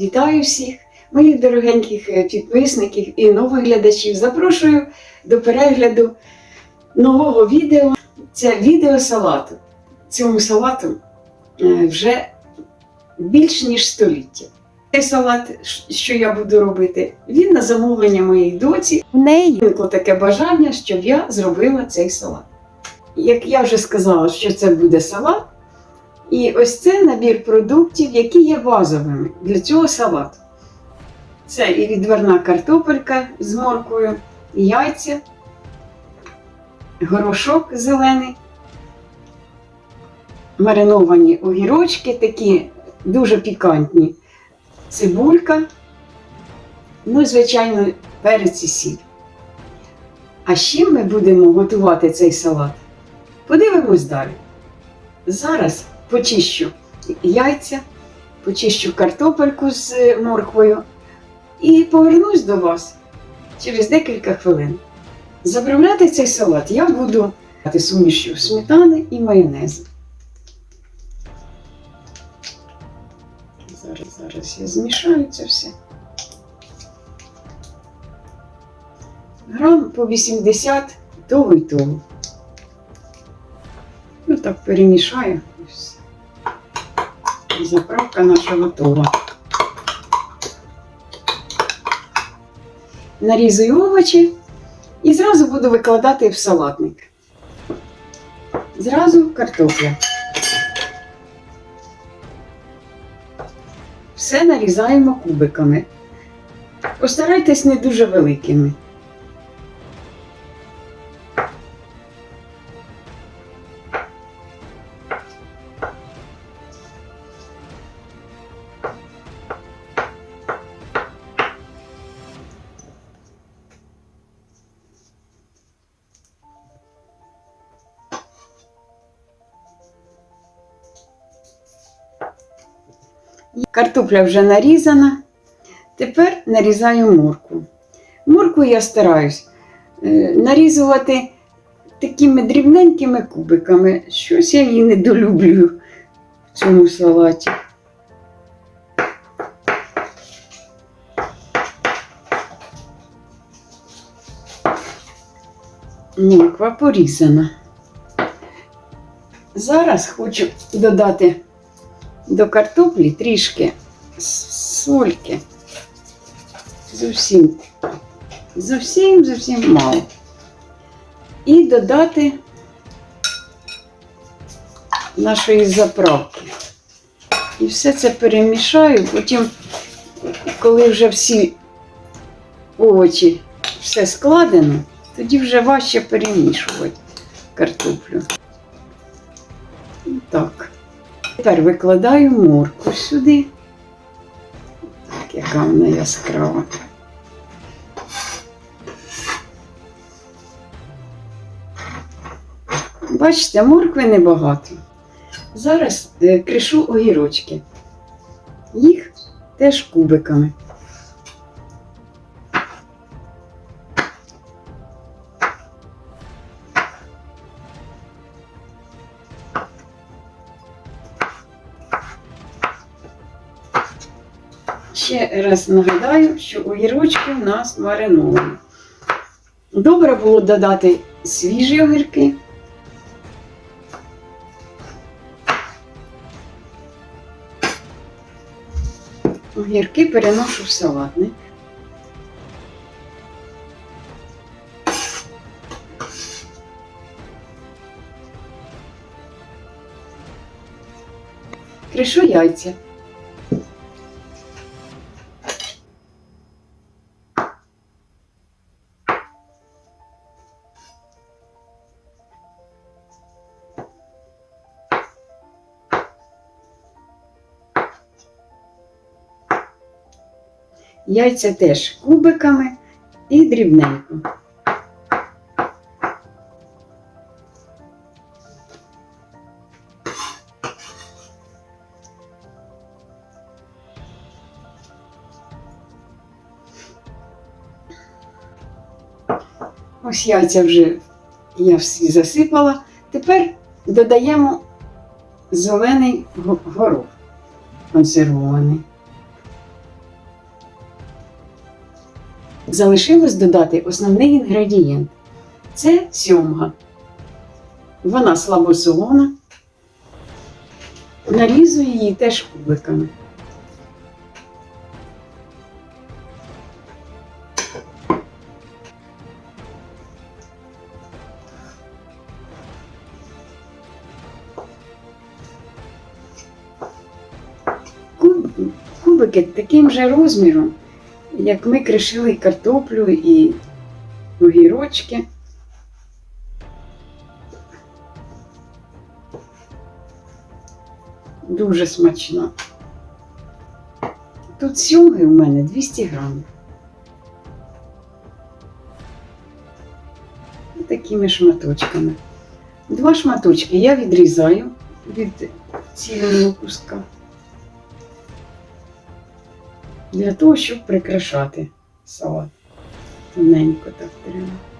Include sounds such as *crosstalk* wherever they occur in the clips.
Вітаю всіх, моїх дорогеньких е, підписників і нових глядачів. Запрошую до перегляду нового відео. Це відео салату. Цьому салату е, вже більш ніж століття. Цей салат, що я буду робити, він на замовлення моєї доці. В неї виникло таке бажання, щоб я зробила цей салат. Як я вже сказала, що це буде салат, і ось це набір продуктів, які є базовими для цього салату. Це і відварна картопелька з морквою, і яйця, горошок зелений, мариновані огірочки, такі дуже пікантні, цибулька, ну, звичайно, перець і сіль. А з чим ми будемо готувати цей салат? Подивимось далі. Зараз почищу яйця, почищу картопельку з е, морквою і повернусь до вас через декілька хвилин. Заправляти цей салат я буду сумішю сметани і майонезу. Зараз, зараз я змішаю це все. Грам по 80 того і того. Ну так перемішаю і все. Заправка наша готова. Нарізую овочі і зразу буду викладати в салатник. Зразу картопля. Все нарізаємо кубиками. Постарайтесь не дуже великими. Картопля вже нарізана. Тепер нарізаю моркву. Моркву я стараюсь е, нарізувати такими дрібненькими кубиками. Щось я її недолюблюю в цьому салаті. Морква порізана. Зараз хочу додати до картоплі трішки сольки. Зовсім, зовсім, зовсім мало. І додати нашої заправки. І все це перемішаю. Потім, коли вже всі овочі все складено, тоді вже важче перемішувати картоплю. Так. Тепер викладаю морку сюди. Так, яка вона яскрава. Бачите, моркви небагато. Зараз е, кришу огірочки. Їх теж кубиками. Ще раз нагадаю, що огірочки в нас мариновані. Добре було додати свіжі огірки. Огірки переношу в салатник. Кришу яйця. Яйця теж кубиками і дрібненько. Ось яйця вже я всі засипала. Тепер додаємо зелений горох консервований. Залишилось додати основний інгредієнт. Це сьомга. Вона слабосолона. Нарізую її теж кубиками. Кубики таким же розміром, як ми кришили картоплю і огірочки. Дуже смачно. Тут сьомги у мене 200 грамів. Такими шматочками. Два шматочки я відрізаю від цілого куска. Для того, щоб прикрашати салат. Тоненько так треба.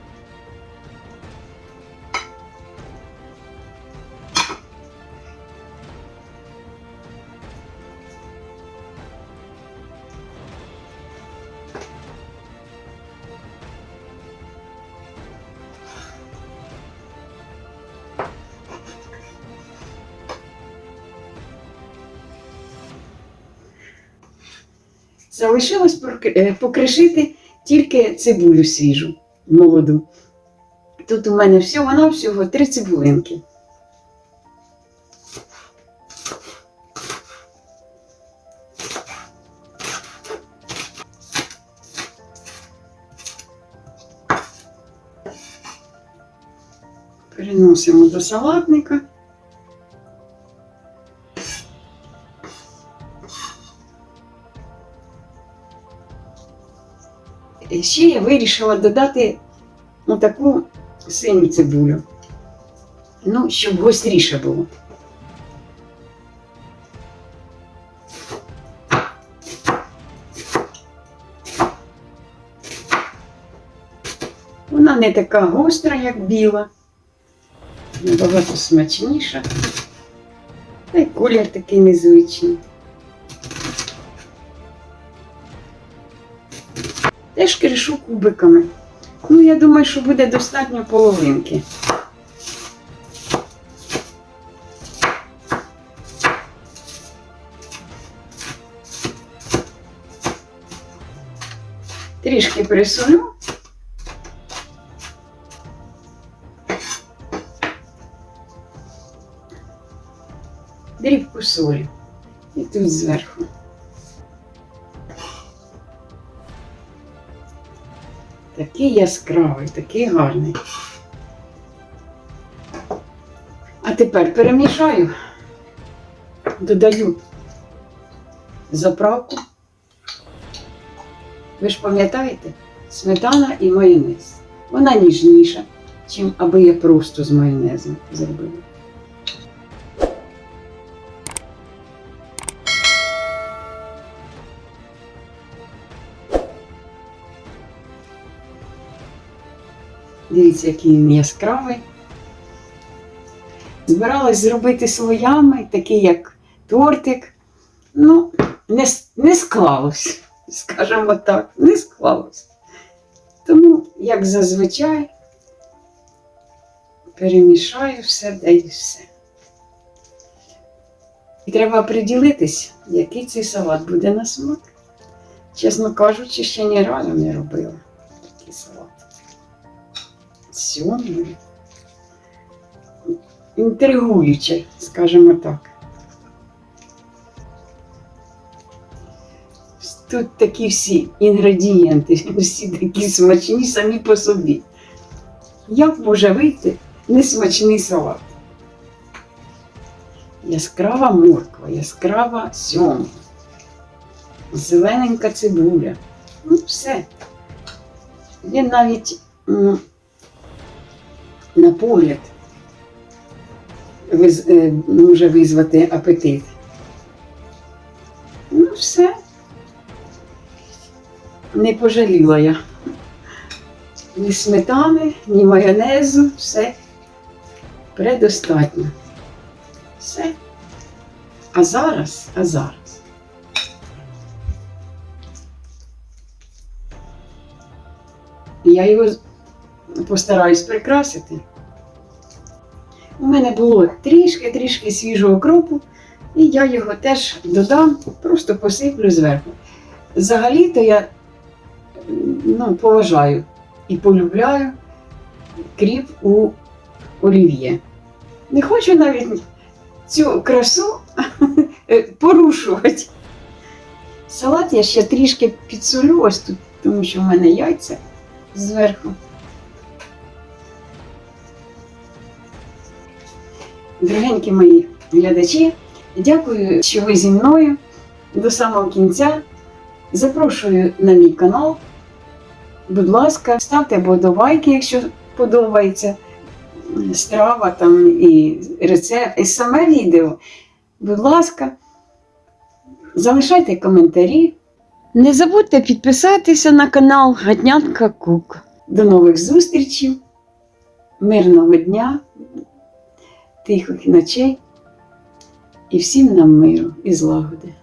Залишилось е, покришити тільки цибулю свіжу, молоду. Тут у мене всього всього три цибулинки. Переносимо до салатника. Ще я вирішила додати таку синю цибулю. Ну, щоб гостріше було. Вона не така гостра, як біла, набагато смачніша. Та й колір такий незвичний. Теж кубиками. Ну, я думаю, що буде достатньо половинки. Трішки присолю. Дрібку солі. І тут зверху. Такий яскравий, такий гарний. А тепер перемішаю, додаю заправку. Ви ж пам'ятаєте, сметана і майонез. Вона ніжніша, чим аби я просто з майонезом зробила. Дивіться, який він яскравий. Збиралась зробити слоями, такий як тортик. Ну, не, не склалось, *laughs* скажімо так, не склалось. Тому, як зазвичай, перемішаю все, да і все. І треба приділитись, який цей салат буде на смак. Чесно кажучи, ще ні разу не робила такий салат. Сьомий. Інтригуюче, скажімо так. Тут такі всі інгредієнти, *laughs* всі такі смачні самі по собі. Як може вийти несмачний салат? Яскрава морква, яскрава сьома, зелененька цибуля. Ну, все. Він навіть на погляд е, може визвати апетит. Ну, все. Не пожаліла я. Ні сметани, ні майонезу, все предостатньо. Все. А зараз, а зараз. Я його постараюсь прикрасити. У мене було трішки-трішки свіжого кропу, і я його теж додам, просто посиплю зверху. Взагалі-то я ну, поважаю і полюбляю кріп у олів'є. Не хочу навіть цю красу е, порушувати. Салат я ще трішки підсолю ось тут, тому що в мене яйця зверху. Дорогенькі мої глядачі, дякую, що ви зі мною до самого кінця. Запрошую на мій канал. Будь ласка, ставте подобайки, якщо подобається страва там і рецепт, і саме відео. Будь ласка, залишайте коментарі. Не забудьте підписатися на канал Гатнятка Кук. До нових зустрічей, мирного дня, тихих ночей і всім нам миру і злагоди.